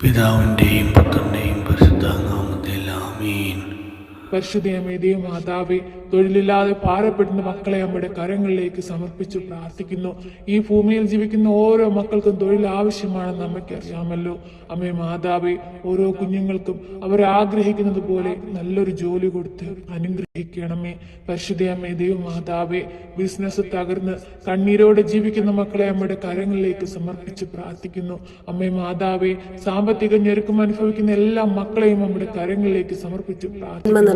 പിതാവിന്റെയും പുത്രന്റെയും പരിശുദ്ധയമേ ദൈവമാതാവേ തൊഴിലില്ലാതെ ഭാരപ്പെടുന്ന മക്കളെ അമ്മയുടെ കരങ്ങളിലേക്ക് സമർപ്പിച്ച് പ്രാർത്ഥിക്കുന്നു. ഈ ഭൂമിയിൽ ജീവിക്കുന്ന ഓരോ മക്കൾക്കും തൊഴിൽ ആവശ്യമാണെന്ന് അമ്മയ്ക്ക് അറിയാമല്ലോ. അമ്മേ മാതാവേ ഓരോ കുഞ്ഞുങ്ങൾക്കും അവർ ആഗ്രഹിക്കുന്നത് പോലെ നല്ലൊരു ജോലി കൊടുത്ത് അനുഗ്രഹിക്കണമേ. പരിശുദ്ധയമ്മേ ദൈവമാതാവേ ബിസിനസ് തകർന്ന് കണ്ണീരോടെ ജീവിക്കുന്ന മക്കളെ അമ്മയുടെ കരങ്ങളിലേക്ക് സമർപ്പിച്ച് പ്രാർത്ഥിക്കുന്നു. അമ്മേ മാതാവേ സാമ്പത്തിക ഞെരുക്കം അനുഭവിക്കുന്ന എല്ലാ മക്കളെയും അമ്മയുടെ കരങ്ങളിലേക്ക് സമർപ്പിച്ച് പ്രാർത്ഥിക്കുന്നു.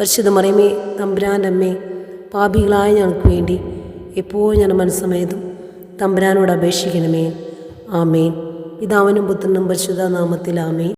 പരിശുദ്ധ മറിയമേ തമ്പുരാന്റെ അമ്മേ പാപികളായ ഞങ്ങൾക്ക് വേണ്ടി എപ്പോഴും ഞാൻ മനസ്സമേതും തമ്പുരാനോട് അപേക്ഷിക്കണമേ. ആമേൻ. പിതാവിനും പുത്രനും പരിശുദ്ധ നാമത്തിൽ ആമേൻ.